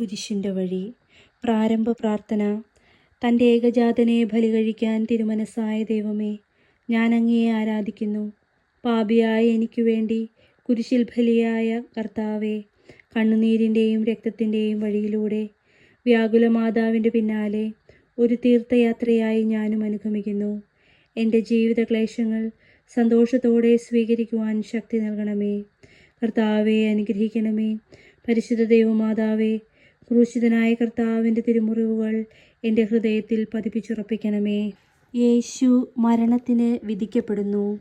കുരിശിന്റെ വഴി. പ്രാരംഭ പ്രാർത്ഥന. തന്റെ ഏകജാതനെ ബലി കഴിക്കാൻ തിരുമനസ്സായ ദൈവമേ ഞാൻ അങ്ങയെ ആരാധിക്കുന്നു. പാപിയായ എനിക്ക് വേണ്ടി കുരിശിൽ ബലിയായ കർത്താവെ കണ്ണുനീരിന്റെയും രക്തത്തിന്റെയും വഴിയിലൂടെ വ്യാകുല മാതാവിന്റെ പിന്നാലെ ഒരു തീർത്ഥയാത്രയായി ഞാനും അനുഗമിക്കുന്നു. എന്റെ ജീവിത ക്ലേശങ്ങൾ സന്തോഷത്തോടെ സ്വീകരിക്കുവാൻ ശക്തി നൽകണമേ. കർത്താവെ അനുഗ്രഹിക്കണമേ. പരിശുദ്ധ ദൈവമാതാവേ ക്രൂശിതനായ കർത്താവിന്റെ തിരുമുറിവുകൾ എന്റെ ഹൃദയത്തിൽ പതിപ്പിച്ചുറപ്പിക്കണമേ. യേശു മരണത്തിന് വിധിക്കപ്പെടുന്നു.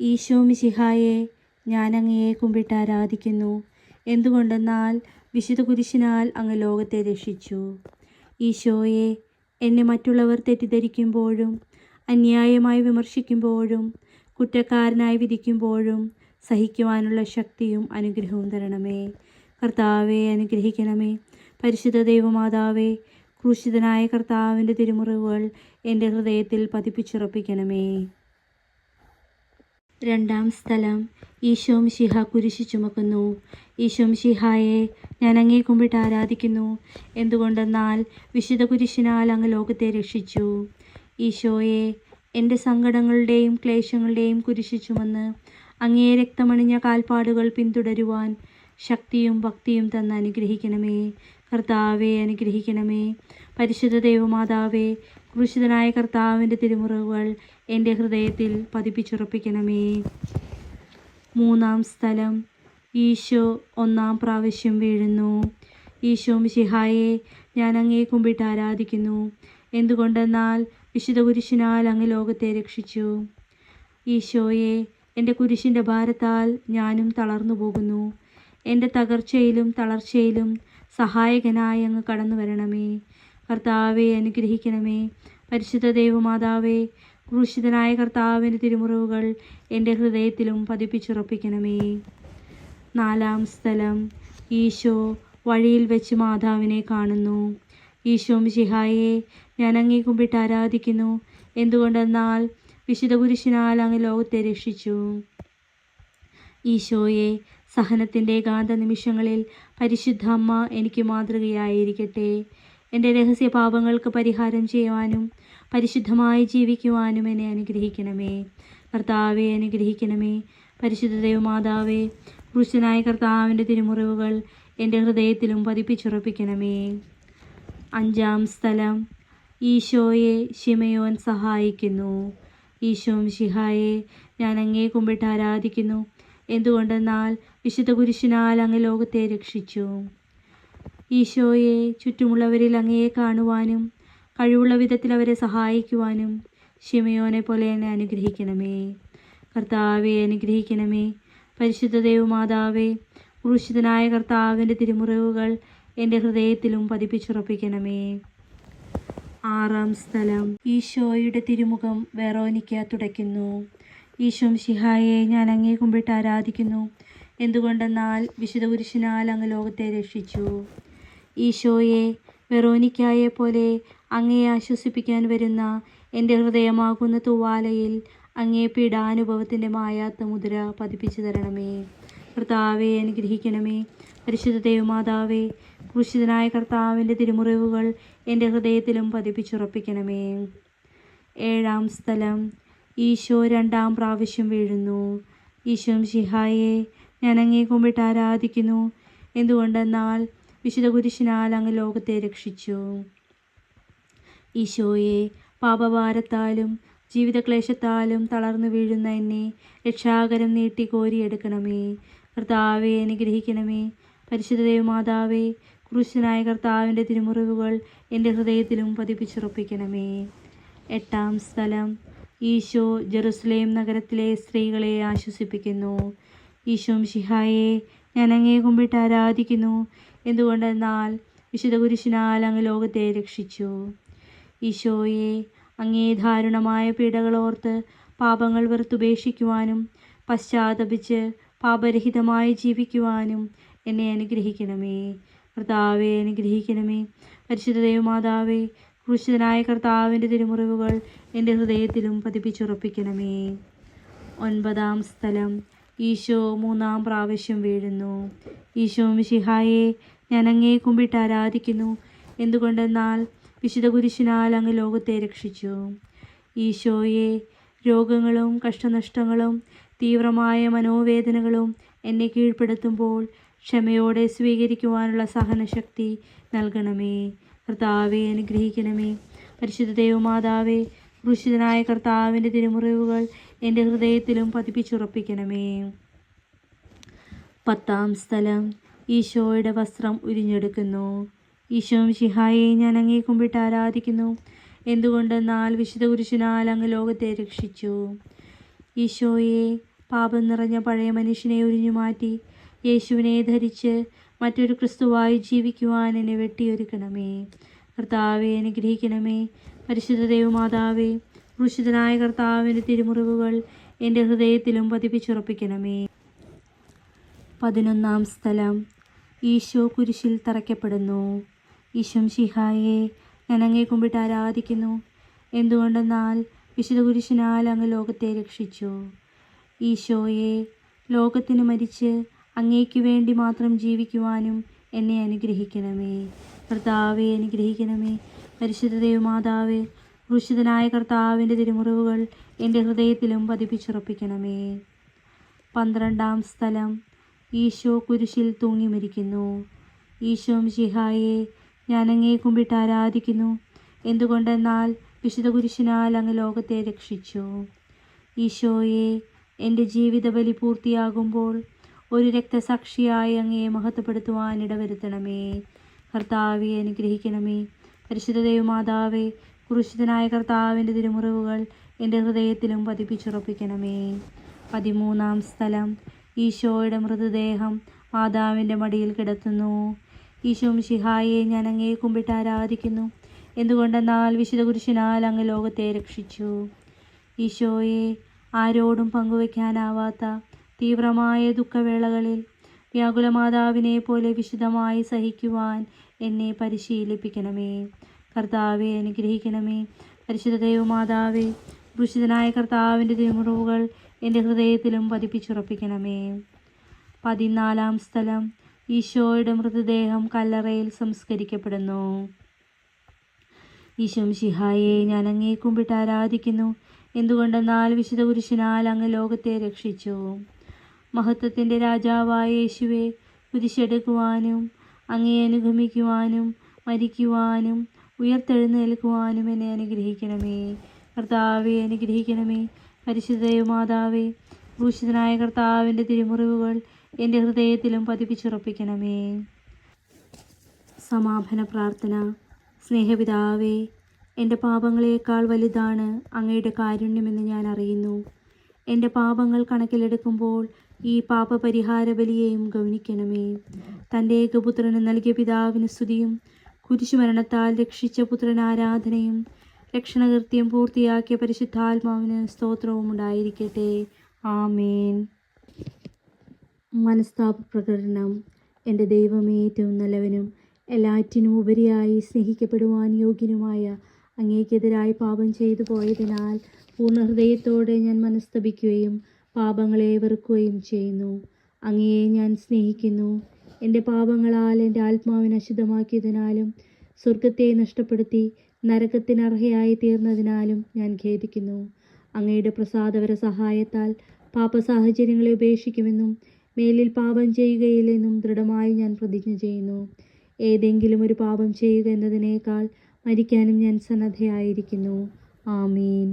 ഈശോ മിശിഹായെ ഞാൻ അങ്ങയെ കുമ്പിട്ട് ആരാധിക്കുന്നു. എന്തുകൊണ്ടെന്നാൽ വിശുദ്ധ കുരിശിനാൽ അങ്ങ് ലോകത്തെ രക്ഷിച്ചു. ഈശോയെ എന്നെ മറ്റുള്ളവർ തെറ്റിദ്ധരിക്കുമ്പോഴും അന്യായമായി വിമർശിക്കുമ്പോഴും കുറ്റക്കാരനായി വിധിക്കുമ്പോഴും സഹിക്കുവാനുള്ള ശക്തിയും അനുഗ്രഹവും തരണമേ. കർത്താവെ അനുഗ്രഹിക്കണമേ. പരിശുദ്ധ ദൈവമാതാവേ ക്രൂശിതനായ കർത്താവിന്റെ തിരുമുറിവുകൾ എന്റെ ഹൃദയത്തിൽ പതിപ്പിച്ചുറപ്പിക്കണമേ. രണ്ടാം സ്ഥലം ഈശോം മിശിഹ കുരിശി ചുമക്കുന്നു. ഈശോം ശിഹായെ ഞാൻ അങ്ങേ കുമ്പിട്ട് ആരാധിക്കുന്നു. എന്തുകൊണ്ടെന്നാൽ വിശുദ്ധ കുരിശിനാൽ അങ്ങ് ലോകത്തെ രക്ഷിച്ചു. ഈശോയെ എന്റെ സങ്കടങ്ങളുടെയും ക്ലേശങ്ങളുടെയും കുരിശി ചുമന്ന് അങ്ങേ രക്തമണിഞ്ഞ കാൽപ്പാടുകൾ പിന്തുടരുവാൻ ശക്തിയും ഭക്തിയും തന്ന് അനുഗ്രഹിക്കണമേ. കർത്താവെ അനുഗ്രഹിക്കണമേ. പരിശുദ്ധ ദൈവമാതാവേ ക്രൂശിതനായ കർത്താവിന്റെ തിരുമുറവുകൾ എന്റെ ഹൃദയത്തിൽ പതിപ്പിച്ചുറപ്പിക്കണമേ. മൂന്നാം സ്ഥലം ഈശോ ഒന്നാം പ്രാവശ്യം വീഴുന്നു. ഈശോ മിശിഹായെ ഞാൻ അങ്ങേ കുമ്പിട്ട് ആരാധിക്കുന്നു. എന്തുകൊണ്ടെന്നാൽ വിശുദ്ധ കുരിശിനാൽ അങ്ങ് ലോകത്തെ രക്ഷിച്ചു. ഈശോയെ എന്റെ കുരിശിന്റെ ഭാരത്താൽ ഞാനും തളർന്നു പോകുന്നു. എന്റെ തകർച്ചയിലും തളർച്ചയിലും സഹായകനായി അങ്ങ് കടന്നു വരണമേ. കർത്താവെ അനുഗ്രഹിക്കണമേ. പരിശുദ്ധ ദൈവമാതാവേ ക്രൂശിതനായ കർത്താവിന്റെ തിരുമുറിവുകൾ എന്റെ ഹൃദയത്തിലും പതിപ്പിച്ചുറപ്പിക്കണമേ. നാലാം സ്ഥലം ഈശോ വഴിയിൽ വെച്ച് മാതാവിനെ കാണുന്നു. ഈശോ മിഷിഹായെ ഞാൻ അങ്ങേ കുമ്പിട്ട് ആരാധിക്കുന്നു. എന്തുകൊണ്ടെന്നാൽ വിശുദ്ധ കുരിശിനാൽ അങ്ങ് ലോകത്തെ രക്ഷിച്ചു. ഈശോയെ സഹനത്തിന്റെ ഗാന്ധ നിമിഷങ്ങളിൽ പരിശുദ്ധ അമ്മ എനിക്ക് മാതൃകയായിരിക്കട്ടെ. എന്റെ രഹസ്യ പാപങ്ങൾക്ക് പരിഹാരം ചെയ്യുവാനും പരിശുദ്ധമായി ജീവിക്കുവാനും എന്നെ അനുഗ്രഹിക്കണമേ. കർത്താവെ അനുഗ്രഹിക്കണമേ. പരിശുദ്ധ ദൈവമാതാവേ പുരുഷനായ കർത്താവിന്റെ തിരുമുറിവുകൾ എന്റെ ഹൃദയത്തിലും പതിപ്പിച്ചുറപ്പിക്കണമേ. അഞ്ചാം സ്ഥലം ഈശോയെ ശിമയോൻ സഹായിക്കുന്നു. ഈശോം ശിഹായെ ഞാൻ അങ്ങേ കുമ്പിട്ട് ആരാധിക്കുന്നു. എന്തുകൊണ്ടെന്നാൽ വിശുദ്ധ കുരിശിനാൽ അങ്ങ് ലോകത്തെ രക്ഷിച്ചു. ഈശോയെ ചുറ്റുമുള്ളവരിൽ അങ്ങയെ കാണുവാനും കഴിവുള്ള വിധത്തിൽ അവരെ സഹായിക്കുവാനും ഷിമയോനെ പോലെ എന്നെ അനുഗ്രഹിക്കണമേ. കർത്താവെ അനുഗ്രഹിക്കണമേ. പരിശുദ്ധ ദൈവമാതാവേ ക്രൂശിതനായ കർത്താവിന്റെ തിരുമുറിവുകൾ എന്റെ ഹൃദയത്തിലും പതിപ്പിച്ചുറപ്പിക്കണമേ. ആറാം സ്ഥലം. ഈശോയുടെ തിരുമുഖം വെറോനിക്ക തുടയ്ക്കുന്നു. ഈശോ ശിഹായെ ഞാൻ അങ്ങേ കുമ്പിട്ട് ആരാധിക്കുന്നു. എന്തുകൊണ്ടെന്നാൽ വിശുദ്ധ കുരിശിനാൽ അങ്ങ് ലോകത്തെ രക്ഷിച്ചു. ഈശോയെ വെറോനിക്കായെ പോലെ അങ്ങയെ ആശ്വസിപ്പിക്കാൻ വരുന്ന എന്റെ ഹൃദയമാകുന്ന തൂവാലയിൽ അങ്ങേ പീഡാനുഭവത്തിന്റെ മായാത്ത മുദ്ര പതിപ്പിച്ചു തരണമേ. കർത്താവെ അനുഗ്രഹിക്കണമേ. പരിശുദ്ധ ദൈവമാതാവേ ക്രൂശിതനായ കർത്താവിന്റെ തിരുമുറിവുകൾ എന്റെ ഹൃദയത്തിലും പതിപ്പിച്ചുറപ്പിക്കണമേ. ഏഴാം സ്ഥലം. ഈശോ രണ്ടാം പ്രാവശ്യം വീഴുന്നു. ഈശോ ശിഹായെ ഞാൻ അങ്ങേ കുമ്പിട്ട് ആരാധിക്കുന്നു. എന്തുകൊണ്ടെന്നാൽ വിശുദ്ധ കുരിശിനാൽ അങ്ങ് ലോകത്തെ രക്ഷിച്ചു. ഈശോയെ പാപഭാരത്താലും ജീവിതക്ലേശത്താലും തളർന്നു വീഴുന്ന എന്നെ രക്ഷാകരം നീട്ടി കോരിയെടുക്കണമേ. കർത്താവെ അനുഗ്രഹിക്കണമേ. പരിശുദ്ധ മാതാവേ ക്രൂശനായ കർത്താവിന്റെ തിരുമുറിവുകൾ എന്റെ ഹൃദയത്തിലും പതിപ്പിച്ചുറപ്പിക്കണമേ. എട്ടാം സ്ഥലം. ഈശോ ജെറുസലേം നഗരത്തിലെ സ്ത്രീകളെ ആശ്വസിപ്പിക്കുന്നു. ഈശോ ഷിഹായെ ഞാൻ അങ്ങേ കുമ്പിട്ട് ആരാധിക്കുന്നു. എന്തുകൊണ്ടെന്നാൽ വിശുദ്ധ കുരിശിനാൽ അങ്ങ് ലോകത്തെ രക്ഷിച്ചു. ഈശോയെ അങ്ങേ ദാരുണമായ പീഡകളോർത്ത് പാപങ്ങൾ വെറുത്തുപേക്ഷിക്കുവാനും പശ്ചാത്തപിച്ച് പാപരഹിതമായി ജീവിക്കുവാനും എന്നെ അനുഗ്രഹിക്കണമേ. കർത്താവെ അനുഗ്രഹിക്കണമേ. പരിശുദ്ധ ദൈവമാതാവേ ക്രൂശിതനായ കർത്താവിന്റെ തിരുമുറിവുകൾ എന്റെ ഹൃദയത്തിലും പതിപ്പിച്ചുറപ്പിക്കണമേ. ഒൻപതാം സ്ഥലം. ഈശോ മൂന്നാം പ്രാവശ്യം വീഴുന്നു. ഈശോ മിഷിഹായെ ഞാൻ അങ്ങേ കുമ്പിട്ട് ആരാധിക്കുന്നു. എന്തുകൊണ്ടെന്നാൽ വിശുദ്ധ കുരിശിനാൽ അങ്ങ് ലോകത്തെ രക്ഷിച്ചു. ഈശോയെ രോഗങ്ങളും കഷ്ടനഷ്ടങ്ങളും തീവ്രമായ മനോവേദനകളും എന്നെ കീഴ്പ്പെടുത്തുമ്പോൾ ക്ഷമയോടെ സ്വീകരിക്കുവാനുള്ള സഹനശക്തി നൽകണമേ. കർത്താവെ അനുഗ്രഹിക്കണമേ. പരിശുദ്ധ ദൈവമാതാവെ ക്രൂശിതനായ കർത്താവിന്റെ തിരുമുറിവുകൾ എന്റെ ഹൃദയത്തിലും പതിപ്പിച്ചുറപ്പിക്കണമേ. പത്താം സ്ഥലം ഈശോയുടെ വസ്ത്രം ഉരിഞ്ഞെടുക്കുന്നു. ഈശോ ശിഹായെ ഞാൻ അങ്ങേ കുമ്പിട്ട് ആരാധിക്കുന്നു. എന്തുകൊണ്ടെന്നാൽ വിശുദ്ധ കുരിശിനാൽ അങ്ങ് ലോകത്തെ രക്ഷിച്ചു. ഈശോയെ പാപം നിറഞ്ഞ പഴയ മനുഷ്യനെ ഉരിഞ്ഞു മാറ്റി യേശുവിനെ ധരിച്ച് മറ്റൊരു ക്രിസ്തുവായി ജീവിക്കുവാൻ എന്നെ വെട്ടിയൊരുക്കണമേ. കർത്താവെ അനുഗ്രഹിക്കണമേ. പരിശുദ്ധ ദൈവമാതാവേ പുരുഷിതനായ കർത്താവിന്റെ തിരുമുറിവുകൾ എന്റെ ഹൃദയത്തിലും പതിപ്പിച്ചുറപ്പിക്കണമേ. പതിനൊന്നാം സ്ഥലം. ഈശോ കുരിശിൽ തറയ്ക്കപ്പെടുന്നു. ഈശം ശിഹായെ ഞാൻ അങ്ങേ കുമ്പിട്ട് ആരാധിക്കുന്നു. എന്തുകൊണ്ടെന്നാൽ വിശുദ്ധ കുരിശിനാൽ അങ്ങ് ലോകത്തെ രക്ഷിച്ചു. ഈശോയെ ലോകത്തിന് മരിച്ച് അങ്ങേക്ക് വേണ്ടി മാത്രം ജീവിക്കുവാനും എന്നെ അനുഗ്രഹിക്കണമേ. കർത്താവെ അനുഗ്രഹിക്കണമേ. പരിശുദ്ധ ദൈവമാതാവേ ക്രൂശിതനായ കർത്താവിന്റെ തിരുമുറിവുകൾ എന്റെ ഹൃദയത്തിലും പതിപ്പിച്ചുറപ്പിക്കണമേ. പന്ത്രണ്ടാം സ്ഥലം ഈശോ കുരിശിൽ തൂങ്ങി മരിക്കുന്നു. ഈശോ ശിഹായെ ഞാൻ അങ്ങേ കുമ്പിട്ട് ആരാധിക്കുന്നു. എന്തുകൊണ്ടെന്നാൽ വിശുദ്ധ കുരിശിനാൽ അങ്ങ് ലോകത്തെ രക്ഷിച്ചു. ഈശോയെ എന്റെ ജീവിത ബലി പൂർത്തിയാകുമ്പോൾ ഒരു രക്തസാക്ഷിയായി അങ്ങയെ മഹത്വപ്പെടുത്തുവാൻ ഇടവരുത്തണമേ. കർത്താവെ അനുഗ്രഹിക്കണമേ. പരിശുദ്ധ ദൈവമാതാവേ കുരിശിതനായ കർത്താവിന്റെ തിരുമുറിവുകൾ എന്റെ ഹൃദയത്തിലും പതിപ്പിച്ചുറപ്പിക്കണമേ. പതിമൂന്നാം സ്ഥലം. ഈശോയുടെ മൃതദേഹം മാതാവിന്റെ മടിയിൽ കിടത്തുന്നു. ഈശോ ശിഹായെ ഞാൻ അങ്ങേ കുമ്പിട്ട് ആരാധിക്കുന്നു. എന്തുകൊണ്ടെന്നാൽ വിശുദ്ധ കുരിശിനാൽ അങ്ങ് ലോകത്തെ രക്ഷിച്ചു. ഈശോയെ ആരോടും പങ്കുവയ്ക്കാനാവാത്ത തീവ്രമായ ദുഃഖവേളകളിൽ വ്യാകുലമാതാവിനെ പോലെ വിശുദ്ധമായി സഹിക്കുവാൻ എന്നെ പരിശീലിപ്പിക്കണമേ. കർത്താവെ അനുഗ്രഹിക്കണമേ. പരിശുദ്ധ ദൈവമാതാവേ ക്രൂശിതനായ കർത്താവിന്റെ തിരുമുറിവുകൾ എന്റെ ഹൃദയത്തിലും പതിപ്പിച്ചുറപ്പിക്കണമേ. പതിനാലാം സ്ഥലം ഈശോയുടെ മൃതദേഹം കല്ലറയിൽ സംസ്കരിക്കപ്പെടുന്നു. ഈശോം ശിഹായെ ഞാൻ അങ്ങേക്കും കുമ്പിട്ട് ആരാധിക്കുന്നു. എന്തുകൊണ്ടെന്നാൽ വിശുദ്ധ കുരിശിനാൽ അങ്ങ് ലോകത്തെ രക്ഷിച്ചു. മഹത്വത്തിന്റെ രാജാവായ യേശുവെ കുരിശെടുക്കുവാനും അങ്ങേ അനുഗമിക്കുവാനും മരിക്കുവാനും ഉയർത്തെഴുന്നേൽക്കുവാനും എന്നെ അനുഗ്രഹിക്കണമേ. കർത്താവെ അനുഗ്രഹിക്കണമേ. പരിശുദ്ധ മാതാവേ ഭൂഷിതനായ കർത്താവിന്റെ തിരുമുറിവുകൾ എന്റെ ഹൃദയത്തിലും പതിപ്പിച്ചുറപ്പിക്കണമേ. സമാപന പ്രാർത്ഥന. സ്നേഹപിതാവേ എന്റെ പാപങ്ങളേക്കാൾ വലുതാണ് അങ്ങയുടെ കാരുണ്യമെന്ന് ഞാൻ അറിയുന്നു. എന്റെ പാപങ്ങൾ കണക്കിലെടുക്കുമ്പോൾ ഈ പാപപരിഹാര ബലിയെയും ഗൗനിക്കണമേ. തന്റെ ഏകപുത്രന് നൽകിയ പിതാവിന് സ്തുതിയും കുരിശുമരണത്താൽ രക്ഷിച്ച പുത്രൻ ആരാധനയും രക്ഷണകൃത്യം പൂർത്തിയാക്കിയ പരിശുദ്ധാത്മാവിന് സ്തോത്രവും ഉണ്ടായിരിക്കട്ടെ. ആമേൻ. മനസ്താപ പ്രകടനം. എന്റെ ദൈവമേ ഏറ്റവും നല്ലവനും എല്ലാറ്റിനും ഉപരിയായി സ്നേഹിക്കപ്പെടുവാൻ യോഗ്യനുമായ അങ്ങേക്കെതിരായി പാപം ചെയ്തു പോയതിനാൽ പൂർണ ഹൃദയത്തോടെ ഞാൻ മനസ്തപിക്കുകയും പാപങ്ങളെ വെറുക്കുകയും ചെയ്യുന്നു. അങ്ങയെ ഞാൻ സ്നേഹിക്കുന്നു. എന്റെ പാപങ്ങളാൽ എന്റെ ആത്മാവിനെ അശുദ്ധമാക്കിയതിനാലും സ്വർഗത്തെ നഷ്ടപ്പെടുത്തി നരകത്തിന് അർഹയായി തീർന്നതിനാലും ഞാൻ ഖേദിക്കുന്നു. അങ്ങയുടെ പ്രസാദവര സഹായത്താൽ പാപ സാഹചര്യങ്ങളെ ഉപേക്ഷിക്കുമെന്നും മേലിൽ പാപം ചെയ്യുകയില്ലെന്നും ദൃഢമായി ഞാൻ പ്രതിജ്ഞ ചെയ്യുന്നു. ഏതെങ്കിലും ഒരു പാപം ചെയ്യുക എന്നതിനേക്കാൾ മരിക്കാനും ഞാൻ സന്നദ്ധയായിരിക്കുന്നു. ആമീൻ.